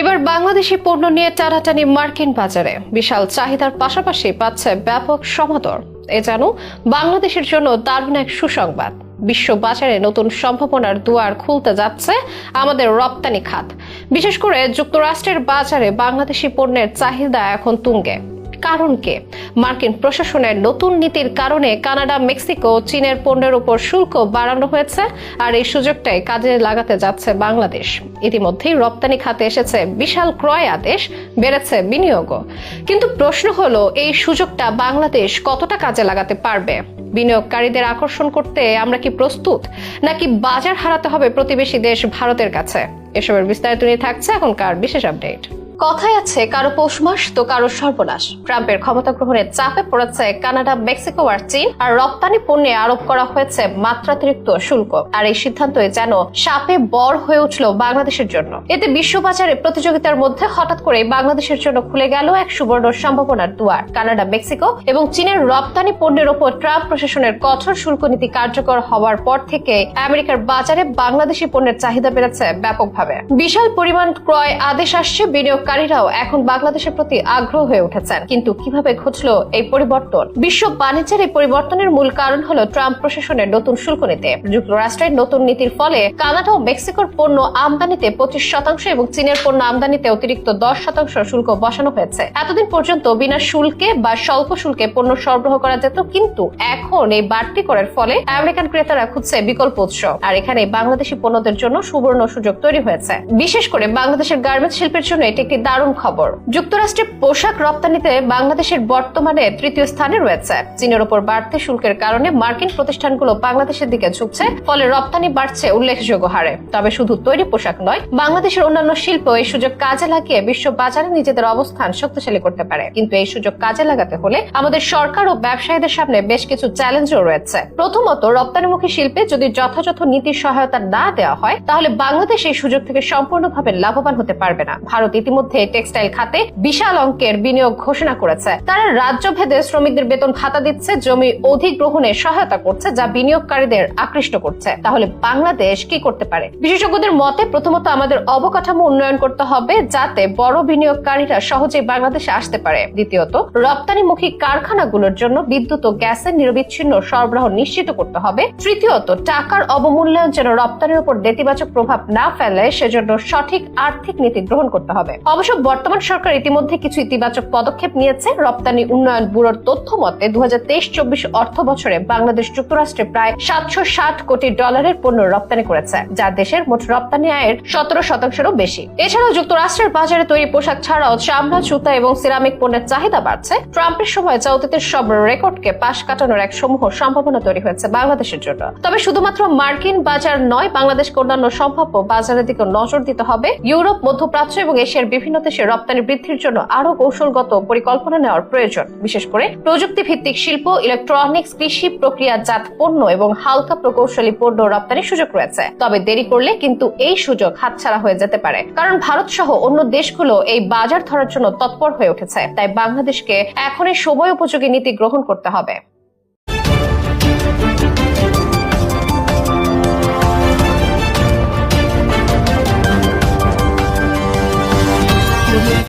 এবার বাংলাদেশি পণ্য নিয়ে টানাটানি মার্কিন বাজারে। বিশাল চাহিদার পাশাপাশি পাচ্ছে ব্যাপক সমাদর। এ যেন বাংলাদেশের জন্য দারুণ এক সুসংবাদ। বিশ্ব বাজারে নতুন সম্ভাবনার দুয়ার খুলতে যাচ্ছে আমাদের রপ্তানি খাত। বিশেষ করে যুক্তরাষ্ট্রের বাজারে বাংলাদেশি পণ্যের চাহিদা এখন তুঙ্গে। কারণ কে? মার্কিন প্রশাসনের নতুন নীতির কারণে কানাডা, মেক্সিকো চীনের পণ্যের উপর শুল্ক বাড়ানো হয়েছে আর এই সুযোগটাই কাজে লাগাতে যাচ্ছে বাংলাদেশ। ইতিমধ্যেই রপ্তানি খাতে এসেছে বিশাল ক্রয় আদেশ, বেড়েছে বিনিয়োগও। কিন্তু প্রশ্ন হলো, এই সুযোগটা বাংলাদেশ কতটা কাজে লাগাতে পারবে? বিনিয়োগকারীদের আকর্ষণ করতে আমরা কি প্রস্তুত, নাকি বাজার হারাতে হবে প্রতিবেশী দেশ ভারতের কাছে? এসবের বিস্তারিত নিয়ে থাকছে এখনকার বিশেষ আপডেট। কথায় আছে, কারও পৌষ মাস তো কারও সর্বনাশ। ট্রাম্পের ক্ষমতা গ্রহণের চাপে পড়েছে কানাডা, মেক্সিকো আর চীন, আর রপ্তানি পণ্যে আরোপ করা হয়েছে মাত্রাতিরিক্ত শুল্ক। আর এই সিদ্ধান্তই যেন সাপে বর হয়ে উঠল বাংলাদেশের জন্য। এতে বিশ্ববাজারে প্রতিযোগিতার মধ্যে হঠাৎ করে বাংলাদেশের জন্য খুলে গেল এক সুবর্ণ সম্ভাবনার দুয়ার। কানাডা, মেক্সিকো এবং চীনের রপ্তানি পণ্যের ওপর ট্রাম্প প্রশাসনের কঠোর শুল্ক নীতি কার্যকর হওয়ার পর থেকে আমেরিকার বাজারে বাংলাদেশি পণ্যের চাহিদা বেড়েছে ব্যাপকভাবে। বিশাল পরিমাণ ক্রয় আদেশ আসছে বিনিয়োগকারীরাও এখন বাংলাদেশের প্রতি আগ্রহ হয়ে উঠেছেন। কিন্তু কীভাবে ঘটলো এই পরিবর্তন? বিশ্ব বাণিজ্যের এই পরিবর্তনের মূল কারণ হলো ট্রাম্প প্রশাসনের নতুন শুল্ক নীতি যুক্তরাষ্ট্রের নতুন নীতির ফলে কানাডা ও মেক্সিকোর পণ্য আমদানিতে পঁচিশ শতাংশ এবং চীনের পণ্য আমদানিতে অতিরিক্ত দশ শতাংশ শুল্ক বসানো হয়েছে। এতদিন পর্যন্ত বিনা শুল্কে বা স্বল্প শুল্কে পণ্য সরবরাহ করা যেত, কিন্তু এখন এই বাড়তি করার ফলে আমেরিকান ক্রেতারা খুঁজছে বিকল্প উৎস। আর এখানে বাংলাদেশি পণ্যদের জন্য সুবর্ণ সুযোগ তৈরি হয়েছে। বিশেষ করে বাংলাদেশের গার্মেন্টস শিল্পের জন্য এটি একটি দারুণ খবর। যুক্তরাষ্ট্রে পোশাক রপ্তানিতে বাংলাদেশের বর্তমানে তৃতীয় স্থানে রয়েছে। চীনের ওপর বাড়তি শুল্কের কারণে মার্কিন প্রতিষ্ঠানগুলো বাংলাদেশের দিকে ঝুঁকছে, ফলে রপ্তানি বাড়ছে উল্লেখযোগ্য হারে। তবে শুধু তৈরি পোশাক নয়, বাংলাদেশের অন্যান্য শিল্প এই সুযোগ কাজে লাগিয়ে বিশ্ব বাজারে নিজেদের অবস্থান শক্তিশালী করতে পারে। কিন্তু এই সুযোগ কাজে লাগাতে হলে আমাদের সরকার ও ব্যবসায়ীদের সামনে বেশ কিছু চ্যালেঞ্জও রয়েছে। প্রথমত, রপ্তানিমুখী শিল্পে যদি যথাযথ নীতির সহায়তা না দেওয়া হয়, তাহলে বাংলাদেশ এই সুযোগ থেকে সম্পূর্ণভাবে লাভবান হতে পারবে না। ভারত ইতিমধ্যে টেক্সটাইল খাতে বিশাল অঙ্কের বিনিয়োগ ঘোষণা করেছে। তারা রাজ্য ভেদে শ্রমিকদের বেতন ভাতা দিচ্ছে, জমি অধিগ্রহণে সহায়তা করছে, যা বিনিয়োগকারীদের আকৃষ্ট করছে। তাহলে বাংলাদেশ কি করতে পারে? বিশেষজ্ঞদের মতে, প্রথমত আমাদের অবকাঠামো উন্নয়ন করতে হবে, যাতে বড় বিনিয়োগকারীরা সহজেই বাংলাদেশে আসতে পারে। দ্বিতীয়ত, রপ্তানিমুখী কারখানাগুলোর জন্য বিদ্যুৎ ও গ্যাসের নিরবিচ্ছিন্ন সরবরাহ নিশ্চিত করতে হবে। তৃতীয়ত, টাকার অবমূল্যায়ন যেন রপ্তানির উপর নেতিবাচক প্রভাব না ফেলে, সেজন্য সঠিক আর্থিক নীতি গ্রহণ করতে হবে। অবশ্য বর্তমান সরকার ইতিমধ্যে কিছু ইতিবাচক পদক্ষেপ নিয়েছে। রপ্তানি উন্নয়ন ব্যুরোর তথ্য মতে দু চব্বিশ অর্থ বছরে বাংলাদেশ যুক্তরাষ্ট্রে প্রায় সাতশো ষাট কোটি ডলারের পণ্য রপ্তানি করেছে, যা দেশের মোট রপ্তানি আয়ের সতেরো শতাংশেরও বেশি। এছাড়াও যুক্তরাষ্ট্রের বাজারে তৈরি পোশাক ছাড়াও চামড়া জুতা এবং সিরামিক পণ্যের চাহিদা বাড়ছে। ট্রাম্পের সময় যা অতীতের সব রেকর্ডকে পাশ কাটানোর এক সমূহ সম্ভাবনা তৈরি হয়েছে বাংলাদেশের জন্য। তবে শুধুমাত্র মার্কিন বাজার নয়, বাংলাদেশকে অন্যান্য সম্ভাব্য বাজারের দিকে নজর দিতে হবে। ইউরোপ, মধ্যপ্রাচ্য এবং এশিয়ার দেশে রপ্তানি বৃদ্ধির জন্য আরও কৌশলগত পরিকল্পনা নেওয়ার প্রয়োজন। বিশেষ করে প্রযুক্তি ভিত্তিক শিল্প ইলেকট্রনিক্স কৃষি প্রক্রিয়াজাত পণ্য এবং হালকা প্রকৌশলী পণ্য রপ্তানির সুযোগ রয়েছে। তবে দেরি করলে কিন্তু এই সুযোগ হাতছাড়া হয়ে যেতে পারে। কারণ ভারত সহ অন্য দেশগুলো এই বাজার ধরার জন্য তৎপর হয়ে উঠেছে। তাই বাংলাদেশকে এখনই সময় উপযোগী নীতি গ্রহণ করতে হবে।